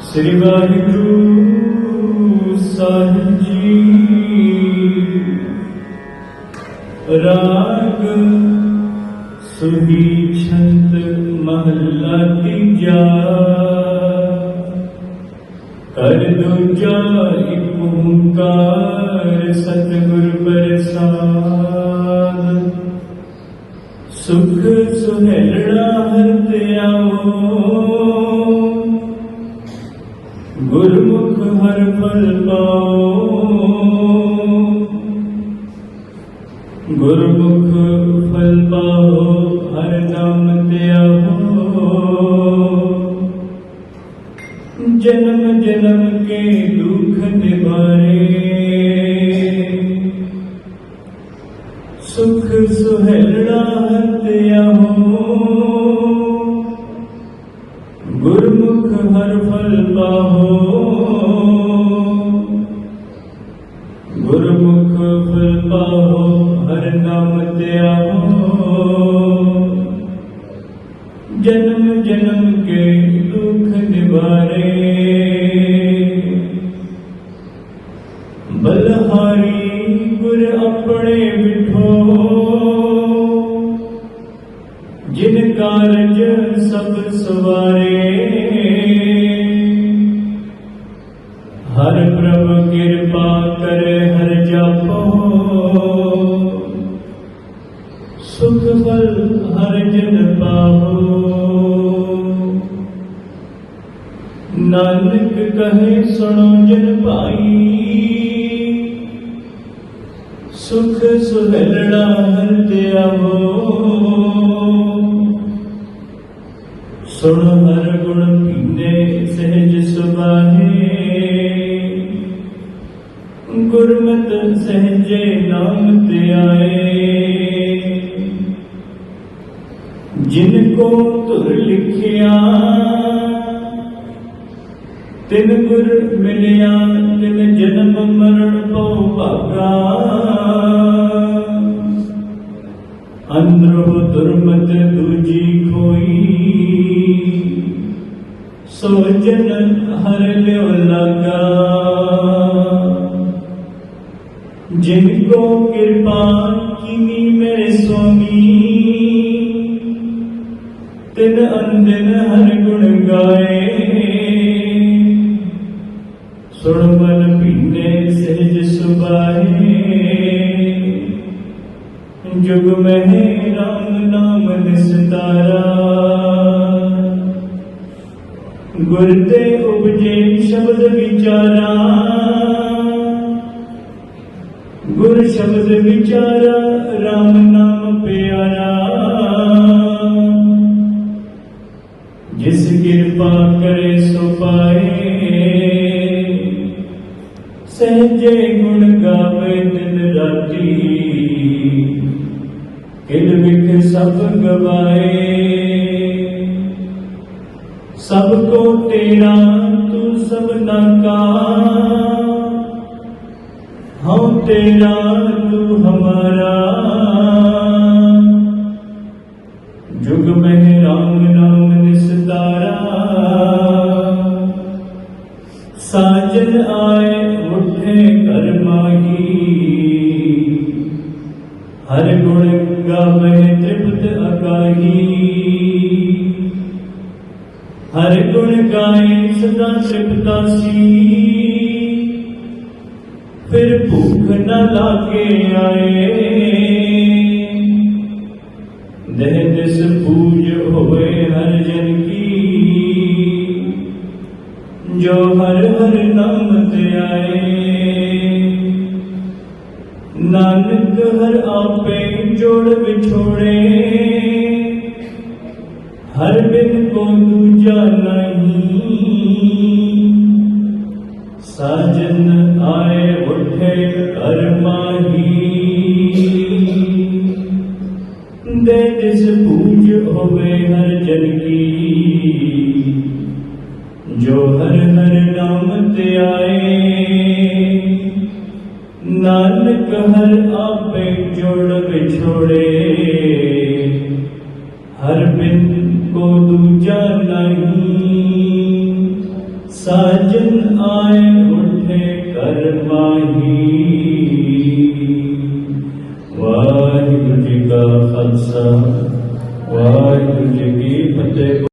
ਸ੍ਰੀ ਵਾਹਿਗੁਰੂ ਸਾਹਿਬ ਜੀ। ਰਾਗ ਸੁਹੀ ਛੰਤ ਮਹੱਲਾ ਤੀਜਾ। ਕਰ ਦੂਜਾ ਇੱਕ ਓੰਕਾਰ ਸਤਿਗੁਰ ਪ੍ਰਸਾਦ। ਸੁਖ ਸੁਹੇੜਾ ਗੁਰਮੁਖ ਫਲ ਪਾਓ ਹਰ ਨਾਮ ਧਿਆਓ ਜਨਮ ਜਨਮ ਕੇ ਦੁਖ ਨਿਵਾਰੇ। ਸੁਖ ਸੁਹੇੜਾ ਹਤਿਆਹੋ ਗੁਰਮੁਖ ਫਲ ਪਾਹੋ, ਹਰ ਨਾਮ ਧਿਆਹੋ ਜਨਮ ਜਨਮ ਕੇ ਦੁਖ ਨਿਵਾਰੇ। ਬਲਹਾਰੀ ਗੁਰ ਆਪਣੇ ਵਿਠੋ ਜਿਨ ਕਾਰਜ ਸਭ ਸਵਾਰੇ। ਹਰ ਪ੍ਰਭ ਕਿਰਪਾ ਕਰੇ, ਹਰ ਜਾਪੋ। ਸੁਖ ਫਲ ਹਰ ਜਨ ਪਾਵੋ। ਨਾਨਕ ਕਹੇ, ਸੁਣੋ ਜਨ ਭਾਈ। ਸੁਖ ਸੁਹਲੜਾ ਹਰ ਧਿਆਵੋ ਸੁਣ ਹਰ ਸਹਿਜੇ ਨਾਮ ਧਿਆਏ ਜਿਨ ਕੋ ਤੁਰ ਲਿਖਿਆ, ਤਿਨ ਗੁਰ ਮਿਲਿਆ, ਤਿਨ ਜਨਮ ਮਰਨ ਪਉ ਭਾਗਾ। ਅੰਦਰੋ ਦੁਰਮਤ ਦੂਜੀ ਕੋਈ ਸੋ ਜਨ ਹਰ ਲਿਓ ਲਗਾ। ਜਿਨ ਕੋ ਕਿਰਪਾ ਕੀਨੀ ਮੇਰੇ ਸੁਆਮੀ ਤਿਨ ਅੰਦਨ ਹਰ ਗੁਣ ਗਾਏ। ਸੁਣ ਮਨ ਪੀਨੇ ਸਹਿਜ ਸੁਭਾਏ। ਜੁਗ ਮਹਿ ਰਾਮ ਨਾਮ ਨਿਸਤਾਰਾ। ਗੁਰ ਤੇ ਉਪਜੇ ਸ਼ਬਦ ਵਿਚਾਰਾ। ਗੁਰ ਸ਼ਬਦ ਵਿਚਾਰਾ RAM ਨਾਮ ਪਿਆਰਾ। ਜਿਸ ਕਿਰਪਾ ਕਰੇ ਸੋ ਪਾਏ। ਸਹਜੇ ਗੁਣ ਗਾਵੇ ਦਿਨ ਰਾਤੀ। ਕਿਲ ਵਿਖ ਸਭ ਗਵਾਏ। ਸਭ ਕੋ ਤੇਰਾ, ਤੂੰ ਸਭਨਾ ਕਾ। ਹਉ ਤੇਰਾ ਤੂੰ ਹਮਾਰਾ। ਜੁਗ ਮਹਿ ਰਾਮ ਨਾਮ ਨਿਸਤਾਰਾ। ਸਾਜਨ ਆਏ ਉਠੇ ਕਰ ਮਾਹੀ। ਹਰ ਗੁਣ ਗਾਵੇ ਤ੍ਰਿਪਤ ਅਕਾਹੀ ਹਰ ਗੁਣ ਗਾਏ ਸਦਾ ਤ੍ਰਿਪਤਾਸੀ। ਫਿਰ ਭੁੱਖ ਨ ਲਾਗੇ ਆਏ। ਦੇਹ ਦਿਸ ਪੂਜ ਹੋਏ ਹਰ ਜਨ ਕੀ। ਜੋ ਹਰ ਹਰ ਨਾਮ ਤੇ ਆਏ। ਨਾਨਕ ਹਰ ਆਪੇ ਜੋੜ ਵਿਛੋੜੇ। ਹਰ ਬਿਨ ਕੋ ਦੂਜਾ ਨਹੀਂ। ਸਾਜਨ ਜੋ ਹਰ ਹਰ ਨਾਮ ਤੇ ਆਏ। ਨਾਨਕ ਹਰ ਆਪੇ ਜੋੜ ਵਿਛੋੜੇ। ਹਰ ਬਿਨ ਕੋ ਦੂਜਾ ਨਹੀਂ। ਸਾਜਨ ਆਏ ਉਠੇ ਕਰ ਮਾਹੀ। ਵਾਹਿਗੁਰੂ ਜੀ ਕਾ ਖਾਲਸਾ, ਵਾਹਿਗੁਰੂ ਜੀ ਕੀ ਫਤਿਹ।